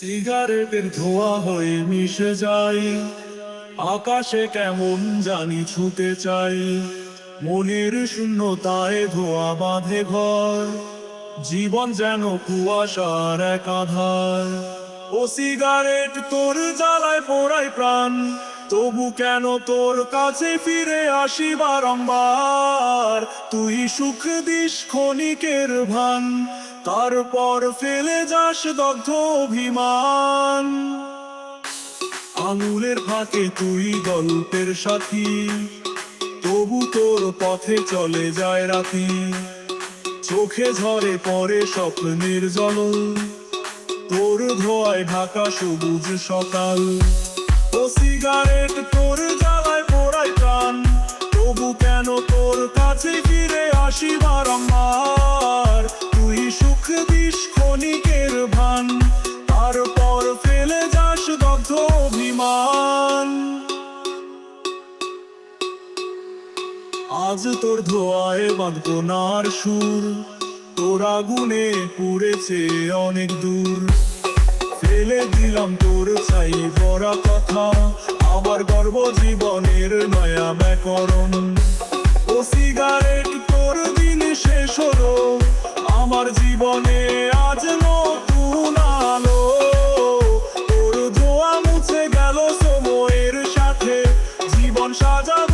সিগারেটের ধোয়া হয়ে মিশে যায়। আকাশে কেমন জানি ছুতে চাই মনের শূন্যতায় ধোয়া বাঁধে ঘর। জীবন যেন কুয়াশার একাধার। ও সিগারেট তোর জ্বালায় পোড়ায় প্রাণ। তবু কেন তোর কাছে ফিরে আসি বারংবার? তুই সুখ দিস ক্ষণিকের ভান, তারপর ফেলে যাস দগ্ধ অভিমান। আঙুলের ফাঁকে তুই গল্পের সাথী, তবু তোর পথে চলে যায় রাতি। চোখে ঝরে পরে স্বপ্নের জল, তোর ধোয়ায় ঢাকা সবুজ সকাল। তোর জ্বালায় প্রাণ। তবু কেন তোর কাছে ফিরে আসি বারংবার? তুই সুখ দিস ভান, তারপর ফেলে যাস দগ্ধ অভিমান। আজ তোর ধোয়ায় বাঁধনার সুর, তোর আগুনে পুড়েছে অনেক দূর। ফেলে দিলাম তোর চাই বড় কথা। আমার গর্ব জীবনের নয়া ব্যাকরণ। ও সিগারেট তোর দিন শেষ হলো। আমার জীবনে আজ নতুন আলো। তোর জোয়া মুছে গেল সময়ের সাথে। জীবন সাজা